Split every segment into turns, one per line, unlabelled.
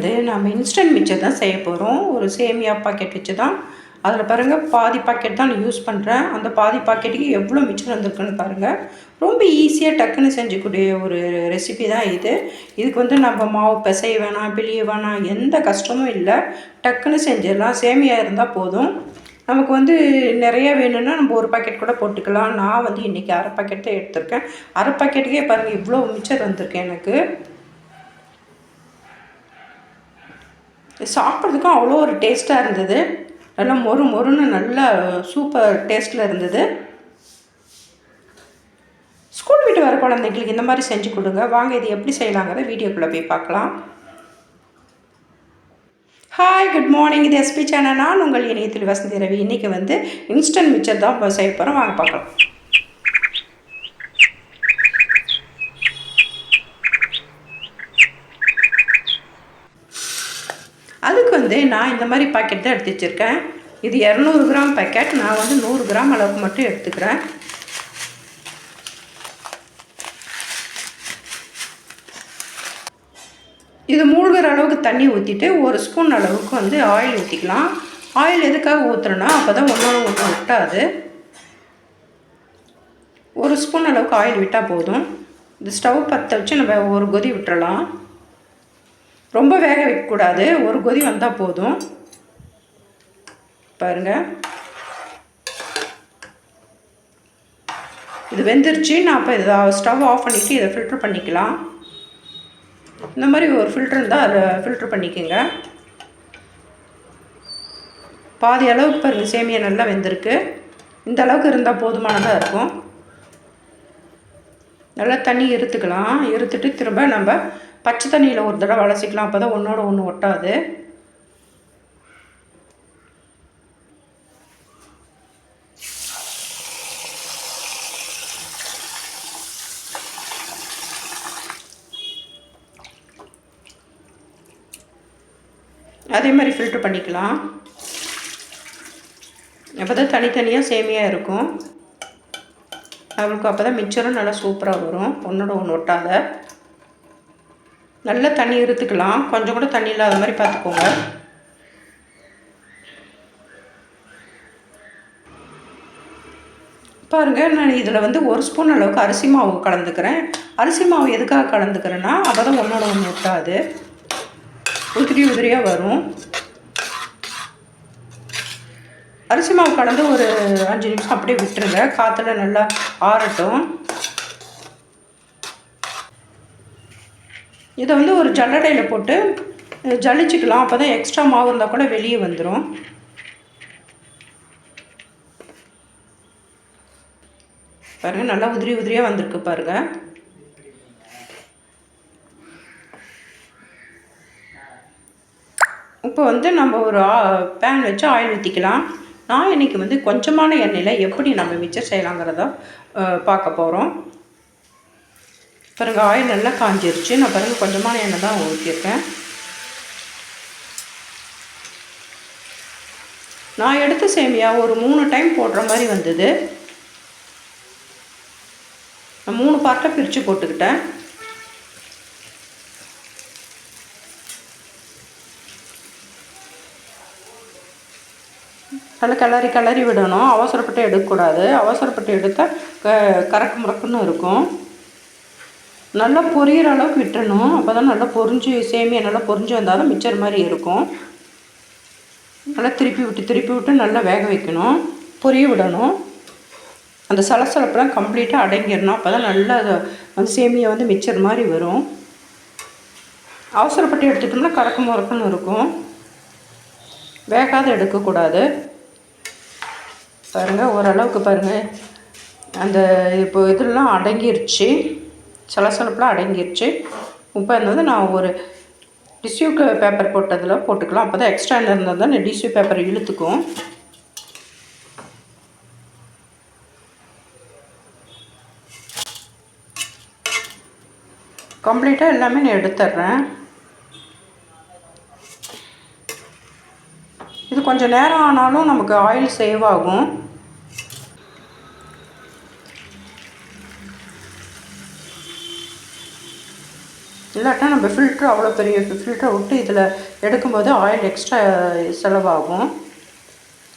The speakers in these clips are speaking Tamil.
வந்து நம்ம இன்ஸ்டன்ட் மிச்சர் தான் செய்ய போகிறோம் ஒரு சேமியா பாக்கெட் வச்சு தான் அதில் பாருங்கள் பாதி பாக்கெட் தான் நான் யூஸ் பண்ணுறேன் அந்த பாதி பாக்கெட்டுக்கு எவ்வளோ மிச்சம் வந்திருக்குன்னு பாருங்கள் ரொம்ப ஈஸியாக டக்குன்னு செஞ்சக்கூடிய ஒரு ரெசிபி தான் இது. இதுக்கு வந்து நம்ம மாவு பிசைய வேணாம் பிழிய வேணாம் எந்த கஷ்டமும் இல்லை. டக்குன்னு செஞ்சிடலாம். சேமியா இருந்தால் போதும். நமக்கு வந்து நிறைய வேணும்னா நம்ம ஒரு பாக்கெட் கூட போட்டுக்கலாம். நான் வந்து இன்றைக்கி அரை பாக்கெட் தான் எடுத்திருக்கேன். அரை பாக்கெட்டுக்கே பாருங்கள் இவ்வளோ மிச்சர் வந்திருக்கு எனக்கு. சாப்பிட்றதுக்கும் அவ்வளோ ஒரு டேஸ்ட்டாக இருந்தது. நல்லா மொறு மொறுன்னு நல்லா சூப்பர் டேஸ்ட்டில் இருந்தது. ஸ்கூல் விட்டு வர குழந்தைங்களுக்கு இந்த மாதிரி செஞ்சு கொடுங்க. வாங்க இது எப்படி செய்யலாங்கிறத வீடியோக்குள்ளே போய் பார்க்கலாம். ஹாய் குட் மார்னிங் இது எஸ்பி சேனல் நான் உங்கள் இணையத்தில் வசந்தி ரவி. இன்றைக்கி வந்து இன்ஸ்டன்ட் மிச்சர் தான் செய்ய போகிறோம் வாங்க பார்க்கலாம். வந்து நான் இந்த மாதிரி பாக்கெட் தான் எடுத்து வச்சுருக்கேன். இது இரநூறு கிராம் பாக்கெட் நான் வந்து நூறு கிராம் அளவுக்கு மட்டும் எடுத்துக்கிறேன். இது மூழ்கிற அளவுக்கு தண்ணி ஊற்றிட்டு ஒரு ஸ்பூன் அளவுக்கு வந்து ஆயில் ஊற்றிக்கலாம் ஆயில் எதுக்காக ஊற்றுறோன்னா அப்போ தான் ஒன்றோட ஒன்று ஒட்டாது. ஒரு ஸ்பூன் அளவுக்கு ஆயில் விட்டால் போதும். இந்த ஸ்டவ் பற்ற வச்சு நம்ம ஒரு கொதி விட்டுறலாம். ரொம்ப வேக வைக்கக்கூடாது. ஒரு கொதி வந்தால் போதும். பாருங்கள் இது வெந்துருச்சு. நான் இப்போ இதை ஸ்டவ் ஆஃப் பண்ணிவிட்டு இதை ஃபில்ட்ரு பண்ணிக்கலாம். இந்த மாதிரி ஒரு ஃபில்ட்ரு இருந்தால் அதில் ஃபில்ட்ரு பண்ணிக்கோங்க. பாதி அளவுக்கு பாருங்கள் சேமியா நல்லா வெந்திருக்கு. இந்த அளவுக்கு இருந்தால் போதுமானதாக இருக்கும். நல்லா தண்ணி இருத்துக்கலாம் இருத்துட்டு திரும்ப நம்ம பச்சை தண்ணியில் ஒரு தடவை வளசிக்கலாம் அப்போ தான் ஒன்றோட ஒன்று ஒட்டாது. அதே மாதிரி ஃபில்ட்ரு பண்ணிக்கலாம். அப்போ தான் தனித்தனியாக சேமியாக இருக்கும். அவளுக்கு அப்போ தான் மிச்சரும் நல்லா சூப்பராக வரும். ஒன்றோட ஒன்று ஒட்டாத. நல்லா தண்ணி இருத்துக்கலாம் கொஞ்சம் கூட தண்ணி இல்லாத மாதிரி பார்த்துக்கோங்க. பாருங்கள் நான் இதில் வந்து ஒரு ஸ்பூன் அளவுக்கு அரிசி மாவு கலந்துக்கிறேன். அரிசி மாவு எதுக்காக கலந்துக்கிறேன்னா அப்போ தான் ஒன்றோட ஒன்று ஒட்டாது. உதிரி உதிரியாக வரும். அரிசி மாவு கலந்து ஒரு அஞ்சு நிமிஷம் அப்படியே விட்டுருங்க. காற்றுல நல்லா ஆறட்டும். இதை வந்து ஒரு ஜல்லடையில் போட்டு ஜலிச்சுக்கலாம். அப்போ தான் எக்ஸ்ட்ரா மாவு இருந்தால் கூட வெளியே வந்துடும் பாருங்கள் நல்லா உதிரி உதிரியாக வந்திருக்கு பாருங்கள் இப்போ வந்து நம்ம ஒரு பேன் வச்சு ஆயில் ஊற்றிக்கலாம் நான் இன்றைக்கி வந்து கொஞ்சமான எண்ணெயில் எப்படி நம்ம மிச்சர் செய்யலாங்கிறத பார்க்க போகிறோம் பிறகு ஆயில் நல்லா காஞ்சிருச்சு. நான் பிறகு கொஞ்சமான எண்ணெய் தான் ஊற்றிருக்கேன். நான் எடுத்த சேமியா ஒரு மூணு டைம் போடுற மாதிரி வந்தது. நான் மூணு பார்ட்டாக பிரித்து போட்டுக்கிட்டேன். நல்லா கிளறி கிளறி விடணும். அவசரப்பட்டு எடுக்கக்கூடாது. அவசரப்பட்டு எடுத்தால் க கறக்கு முறக்குன்னு இருக்கும். நல்லா பொரியிற அளவுக்கு விட்டுறணும். அப்போ தான் நல்லா பொரிஞ்சு சேமியா நல்லா பொரிஞ்சு வந்தால் தான் மிச்சர் மாதிரி இருக்கும். நல்லா திருப்பி விட்டு திருப்பி விட்டு நல்லா வேக வைக்கணும். பொரிய விடணும். அந்த சலசலப்பெல்லாம் கம்ப்ளீட்டாக அடங்கிடணும். அப்போ தான் நல்லா வந்து சேமியா வந்து மிச்சர் மாதிரி வரும். அவசரப்பட்டு எடுத்துட்டோம்னா கறக்கு முறக்குன்னு இருக்கும். வேகாத எடுக்கக்கூடாது. பாருங்கள் ஓரளவுக்கு பாருங்கள் அந்த இப்போ இதெல்லாம் அடங்கிருச்சு. சலசலப்பெலாம் அடங்கிருச்சு. இப்போ இருந்தது நான் ஒரு டிஷ்யூ பேப்பர் போட்டதில் போட்டுக்கலாம். அப்போ தான் எக்ஸ்ட்ரா இருந்தால் தான் டிஷ்யூ பேப்பர் இழுத்துக்கும். கம்ப்ளீட்டாக எல்லாமே நான் எடுத்துட்றேன் இது கொஞ்சம் நேரம் ஆனாலும் நமக்கு ஆயில் சேவ் ஆகும். இல்லாட்டா நம்ம ஃபில்ட்ரு அவ்வளோ பெரிய ஃபில்டரை விட்டு இதில் எடுக்கும்போது ஆயில் எக்ஸ்ட்ரா செலவாகும்.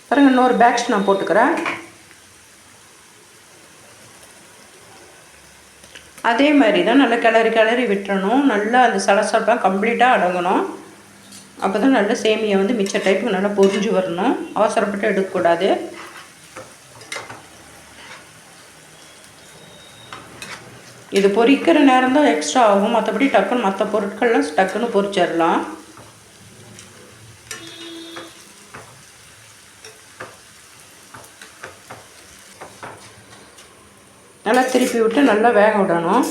பாருங்க இன்னொரு பேட்ச் நான் போட்டுக்கிறேன். அதே மாதிரி தான் நல்லா கிளறி கிளறி விட்டுறணும். நல்லா அந்த சலசலப்பாக கம்ப்ளீட்டாக அடங்கணும். அப்போ தான் நல்லா சேமியை வந்து மிச்ச டைப்புக்கு நல்லா பொரிஞ்சு வரணும். அவசரப்பட்டு எடுக்கக்கூடாது. இது பொரிக்கிற நேரம் தான் எக்ஸ்ட்ரா ஆகும். மற்றபடி டக்குன்னு மற்ற பொருட்கள்லாம் டக்குன்னு பொரிச்சிடலாம் நல்லா திருப்பி விட்டு நல்லா வேக விடணும்.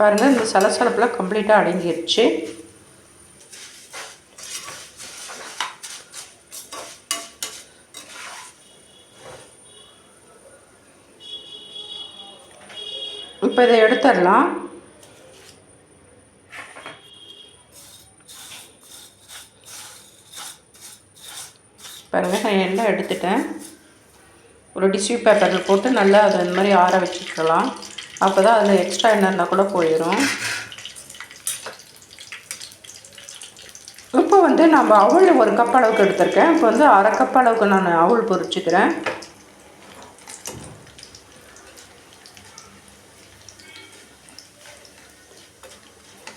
பாருங்கள் இந்த சலசலப்பெலாம் கம்ப்ளீட்டாக அடங்கிடுச்சு இப்போ இதை எடுத்துடலாம். பாருங்கள் நான் எல்லாம் எடுத்துட்டேன். ஒரு டிஷ்யூ பேப்பரில் போட்டு நல்லா அதை இந்த மாதிரி ஆற வச்சுக்கலாம். அப்போ தான் அதில் எக்ஸ்ட்ரா எண்ணெய் இருந்தால் கூட போயிடும் இப்போ வந்து நம்ம அவள் ஒரு கப் அளவுக்கு எடுத்திருக்கேன். இப்போ வந்து அரை கப் அளவுக்கு நான் அவள் பொரிச்சுக்கிறேன்.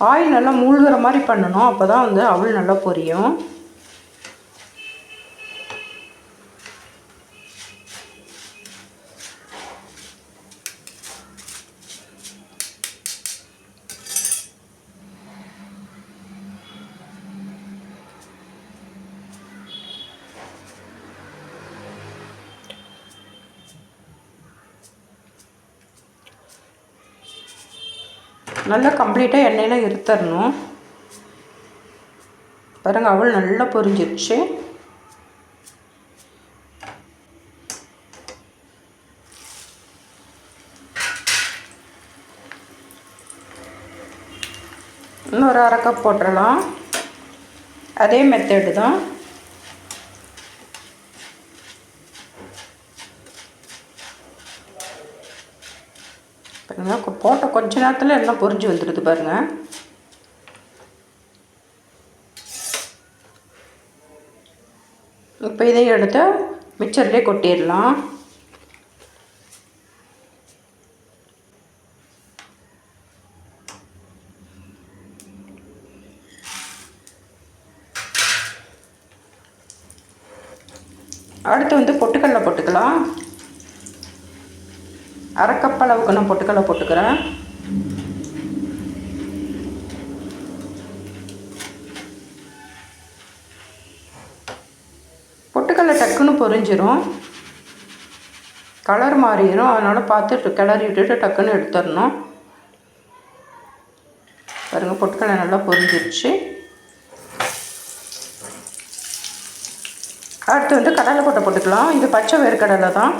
ஆயில் நல்லா மூழ்கிற மாதிரி பண்ணணும். அப்போ தான் வந்து அவள் நல்லா பொரியும். நல்லா கம்ப்ளீட்டாக எண்ணெயில் இருத்தரணும். பாருங்கள் அவள் நல்லா பொரிஞ்சிருச்சு. இன்னொரு அரை கப் போட்டுடலாம் அதே மெத்தடு தான். பாருங்கள் போட்ட கொஞ்ச நேரத்தில் எல்லாம் பொறிஞ்சு வந்துடுது பாருங்கள் இப்போ இதையும் எடுத்து மிக்சர்லேயே கொட்டிடலாம். அடுத்து வந்து பொட்டுக்கடலை போட்டுக்கலாம். அரை அளவுக்கு நான் பொட்டுக்கடலை போட்டுக்கிறேன். பொட்டுக்கடலை டக்குன்னு பொரிஞ்சிரும். கலர் மாறிடும் அதனால் பார்த்து கிளறி விட்டுட்டு டக்குன்னு எடுத்துடணும். பாருங்கள் பொட்டுக்கடலை நல்லா பொரிஞ்சிருச்சு. அடுத்து வந்து கடலை கொட்டை போட்டுக்கலாம். இது பச்சை வேர்க்கடலை தான்.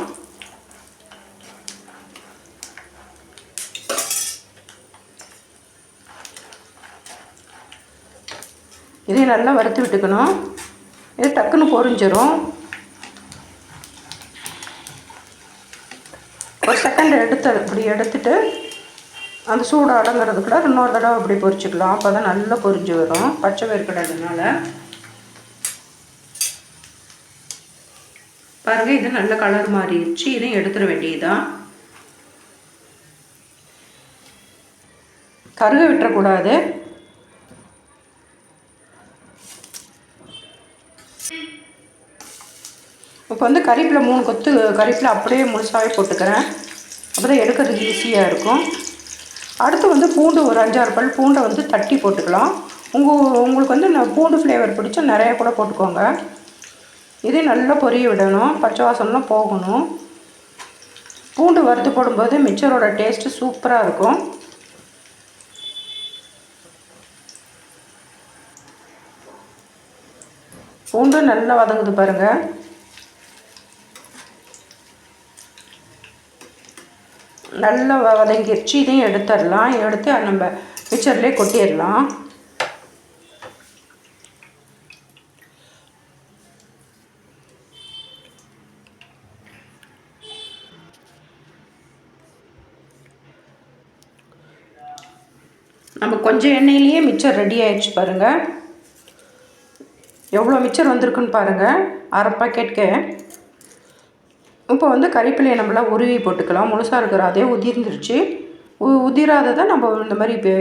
இதையும் நல்லா வறுத்து விட்டுக்கணும். இது டக்குன்னு பொறிஞ்சிடும் ஒரு செகண்ட் எடுத்து இப்படி எடுத்துட்டு அந்த சூடு அடங்குறது கூட இன்னொரு தடவை அப்படி பொரிச்சுக்கலாம். அப்போ தான் நல்லா பொரிஞ்சு வரும். பச்சை வேர்க்கடலைனால. பாருங்கள் இது நல்ல கலர் மாறிடுச்சு. இதையும் எடுத்துட வேண்டியதுதான். கருக விட்டுறக்கூடாது இப்போ வந்து கறிப்பில் மூணு கொத்து கறிப்பில் அப்படியே முழுசாகவே போட்டுக்கிறேன். அப்போ தான் எடுக்கிறதுக்கு ஈஸியாக இருக்கும். அடுத்து வந்து பூண்டு ஒரு அஞ்சாறு பல் பூண்டை வந்து தட்டி போட்டுக்கலாம். உங்கள் உங்களுக்கு வந்து நான் பூண்டு ஃப்ளேவர் பிடிச்சா நிறையா கூட போட்டுக்கோங்க. இதே நல்லா பொரிய விடணும். பச்சை வாசம்லாம் போகணும். பூண்டு வறுத்து போடும்போது மிச்சரோட டேஸ்ட்டு சூப்பராக இருக்கும். பூண்டு நல்லா வதங்குது பாருங்கள் நல்லா வதங்கிருச்சு இதையும் எடுத்துடலாம். எடுத்து நம்ம மிக்சர்லேயே கொட்டிடலாம். நம்ம கொஞ்சம் எண்ணெயிலேயே மிச்சர் ரெடி ஆயிடுச்சு பாருங்கள் எவ்வளோ மிச்சர் வந்திருக்குன்னு பாருங்கள் அரை பாக்கெட்டுக்கு இப்போ வந்து கறிப்பிலையை நம்மளாம் உருவி போட்டுக்கலாம். முழுசாக இருக்கிற அதே உதிர்ந்துருச்சு. உ உதிராததை நம்ம இந்த மாதிரி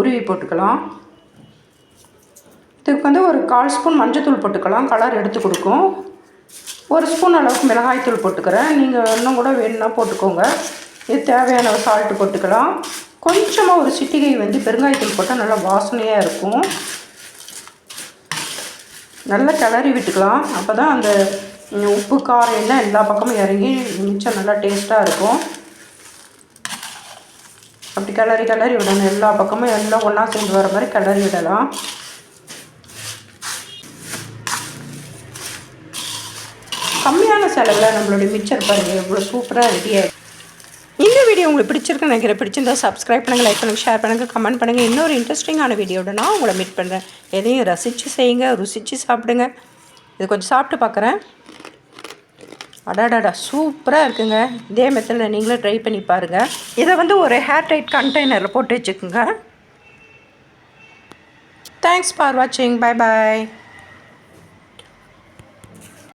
உருவி போட்டுக்கலாம். இதுக்கு வந்து ஒரு கால் ஸ்பூன் மஞ்சத்தூள் போட்டுக்கலாம். கலர் எடுத்து கொடுக்கும். ஒரு ஸ்பூன் அளவுக்கு மிளகாய்த்தூள் போட்டுக்கிறேன். நீங்கள் இன்னும் கூட வேணும்னா போட்டுக்கோங்க. இது தேவையான சால்ட்டு போட்டுக்கலாம். கொஞ்சமாக ஒரு சிட்டிகை வந்து பெருங்காயத்தூள் போட்டால் நல்லா வாசனையாக இருக்கும். நல்லா கிளறி விட்டுக்கலாம். அப்போ தான் அந்த உப்பு காரம் எல்லாம் எல்லா பக்கமும் இறங்கி மிச்சம் நல்லா டேஸ்ட்டாக இருக்கும். அப்படி கிளறி கிளறி விடணும். எல்லா பக்கமும் எல்லாம் ஒன்றா சேர்ந்து வர மாதிரி கிளறி விடலாம். கம்மியான செலவில் நம்மளுடைய மிச்சர் பாருங்க எவ்வளோ சூப்பராக ரெடி ஆகிடும் இந்த வீடியோ உங்களுக்கு பிடிச்சிருக்குன்னு நினைக்கிறேன். பிடிச்சிருந்தா சப்ஸ்கிரைப் பண்ணுங்கள் லைக் பண்ணுங்கள் ஷேர் பண்ணுங்கள் கமெண்ட் பண்ணுங்கள் இன்னொரு இன்ட்ரெஸ்டிங்கான வீடியோட நான் உங்களை மீட் பண்ணுறேன் எதையும் ரசித்து செய்யுங்க ருசித்து சாப்பிடுங்க. இது கொஞ்சம் சாப்பிட்டு பார்க்குறேன் அடாடாடா சூப்பராக இருக்குங்க. இதே மெத்தடில் நீங்களே ட்ரை பண்ணி பாருங்கள் இதை வந்து ஒரு ஹேர் டைட் கண்டெய்னரில் போட்டு வச்சுக்கோங்க. தேங்க்ஸ் ஃபார் வாட்சிங் பை பாய்